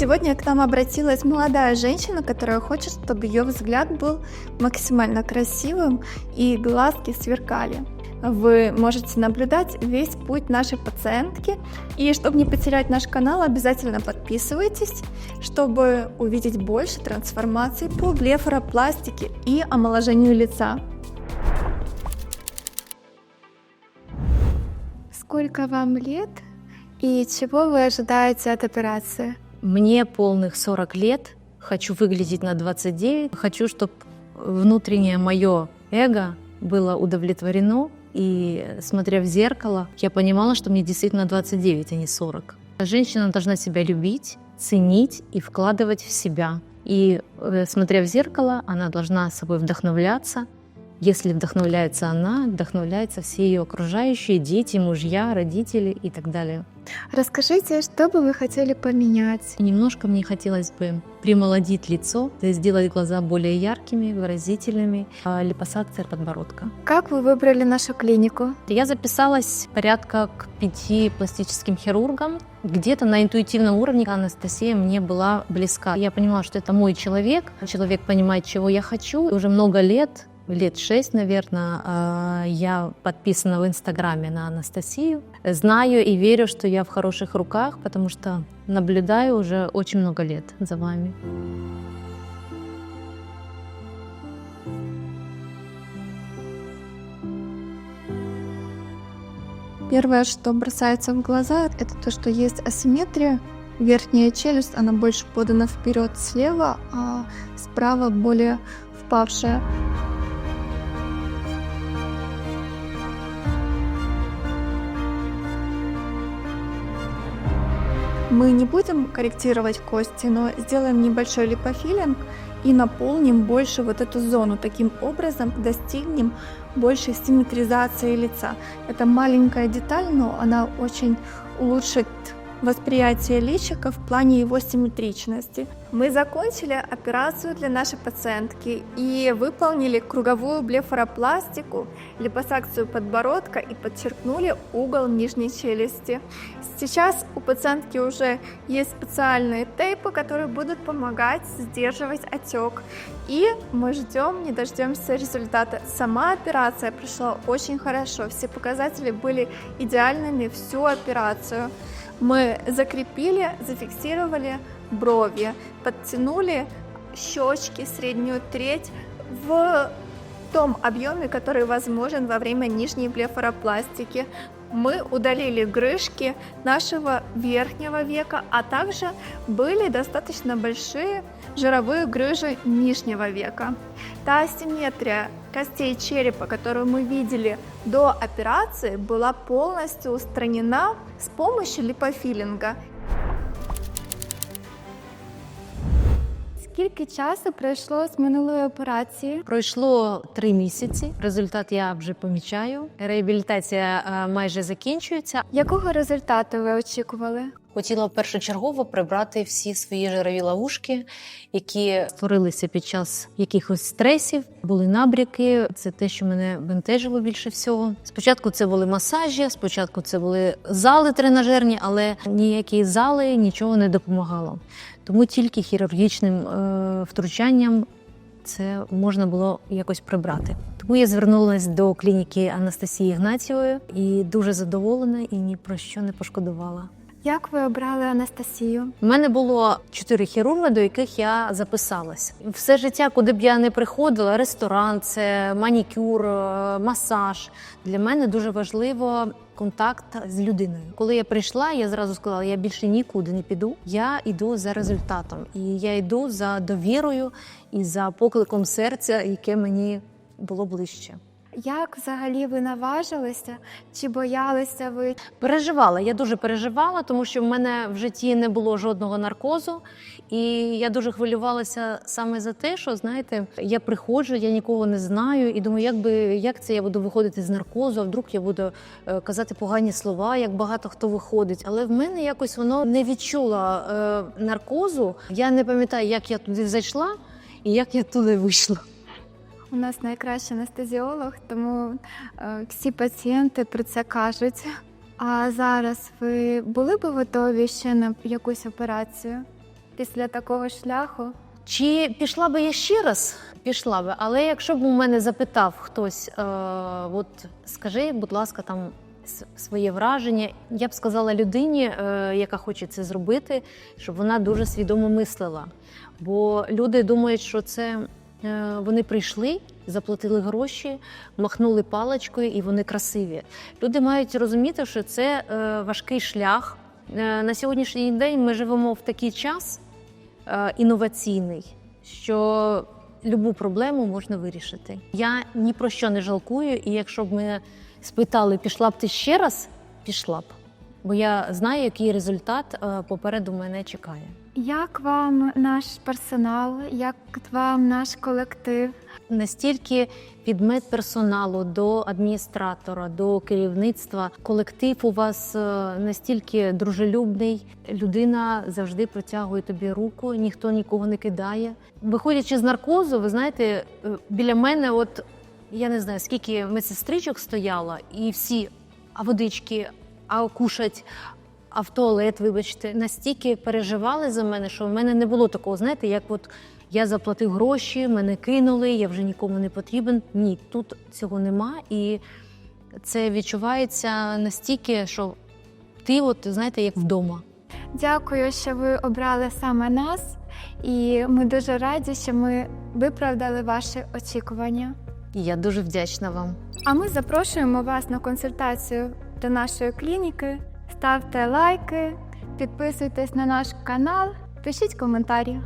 Сегодня к нам обратилась молодая женщина, которая хочет, чтобы ее взгляд был максимально красивым и глазки сверкали. Вы можете наблюдать весь путь нашей пациентки. И чтобы не потерять наш канал, обязательно подписывайтесь, чтобы увидеть больше трансформаций по блефаропластике и омоложению лица. Сколько вам лет и чего вы ожидаете от операции? Мне полных 40 лет, хочу выглядеть на 29, хочу, чтобы внутреннее мое эго было удовлетворено, и смотря в зеркало, я понимала, что мне действительно 29, а не 40. Женщина должна себя любить, ценить и вкладывать в себя. И э, смотря в зеркало, она должна собой вдохновляться. Если вдохновляется она, вдохновляются все ее окружающие, дети, мужья, родители и так далее. Расскажите, что бы вы хотели поменять? И Немножко мне хотелось бы примолодить лицо, то есть сделать глаза более яркими, выразительными, а липосакция подбородка. Как вы выбрали нашу клинику? Я записалась порядка к пяти пластическим хирургам. Где-то на интуитивном уровне Анастасия мне была близка. Я понимала, что это мой человек. Человек понимает, чего я хочу. Уже много лет лет шесть, наверное, я подписана в Инстаграме на Анастасию. Знаю и верю, что я в хороших руках, потому что наблюдаю уже очень много лет за вами. Первое, что бросается в глаза, это то, что есть асимметрия. Верхняя челюсть, она больше подана вперед слева, а справа более впавшая. Мы не будем корректировать кости, но сделаем небольшой липофилинг и наполним больше вот эту зону. Таким образом достигнем большей симметризации лица. Это маленькая деталь, но она очень улучшит восприятие личика в плане его симметричности. Мы закончили операцию для нашей пациентки и выполнили круговую блефаропластику, липосакцию подбородка и подчеркнули угол нижней челюсти. Сейчас у пациентки уже есть специальные тейпы, которые будут помогать сдерживать отек. И мы ждем, не дождемся результата. Сама операция прошла очень хорошо, все показатели были идеальными всю операцию. Мы закрепили, зафиксировали брови, подтянули щечки, среднюю треть в том объеме, который возможен во время нижней блефаропластики. Мы удалили грыжки нашего верхнего века, а также были достаточно большие жировые грыжи нижнего века. Та асимметрия костей черепа, которую мы видели до операции, была полностью устранена с помощью липофилинга. Скільки часу пройшло з минулої операції? Пройшло три місяці. Результат я вже помічаю. Реабілітація е, майже закінчується. Якого результату ви очікували? Хотіла першочергово прибрати всі свої жирові ловушки, які створилися під час якихось стресів. Були набряки. Це те, що мене бентежило більше всього. Спочатку це були масажі, спочатку це були зали тренажерні, але ніякі зали нічого не допомагало. Тому тільки хірургічним е, втручанням це можна було якось прибрати. Тому я звернулася до клініки Анастасії Ігнатієвої і дуже задоволена і ні про що не пошкодувала. Як ви обрали Анастасію? У мене було чотири хірурги, до яких я записалась. Все життя, куди б я не приходила, ресторан, це манікюр, е, масаж. Для мене дуже важливо контакт з людиною. Коли я прийшла, я зразу сказала, я більше нікуди не піду. Я йду за результатом, і я йду за довірою і за покликом серця, яке мені було ближче. Як взагалі ви наважилися? Чи боялися ви? Переживала, я дуже переживала, тому що в мене в житті не було жодного наркозу, і я дуже хвилювалася саме за те, що знаєте, я приходжу, я нікого не знаю, і думаю, як би як це я буду виходити з наркозу, а вдруг я буду е, казати погані слова, як багато хто виходить. Але в мене якось воно не відчула е, наркозу. Я не пам'ятаю, як я туди зайшла і як я туди вийшла. У нас найкращий анестезіолог, тому е, всі пацієнти про це кажуть. А зараз ви були б готові ще на якусь операцію? після такого шляху? Чи пішла би я ще раз? Пішла би, але якщо б у мене запитав хтось, е, от скажи, будь ласка, там своє враження, я б сказала людині, е, яка хоче це зробити, щоб вона дуже свідомо мислила. Бо люди думають, що це вони прийшли, заплатили гроші, махнули паличкою і вони красиві. Люди мають розуміти, що це е, важкий шлях. Е, на сьогоднішній день ми живемо в такий час е, інноваційний, що любу проблему можна вирішити. Я ні про що не жалкую, і якщо б мене спитали, пішла б ти ще раз, пішла б. Бо я знаю, який результат е, попереду мене чекає. Як вам наш персонал? Як вам наш колектив? Настільки від медперсоналу до адміністратора, до керівництва, колектив у вас е, настільки дружелюбний. Людина завжди протягує тобі руку, ніхто нікого не кидає. Виходячи з наркозу, ви знаєте, е, біля мене, от я не знаю, скільки медсестричок стояло, і всі а водички, а кушать. А в туалет, вибачте, настільки переживали за мене, що в мене не було такого, знаєте, як от я заплатив гроші, мене кинули, я вже нікому не потрібен. Ні, тут цього нема. І це відчувається настільки, що ти, от знаєте, як вдома. Дякую, що ви обрали саме нас, і ми дуже раді, що ми виправдали ваші очікування. І я дуже вдячна вам. А ми запрошуємо вас на консультацію до нашої клініки. Ставте лайки, підписуйтесь на наш канал, пишіть коментарі.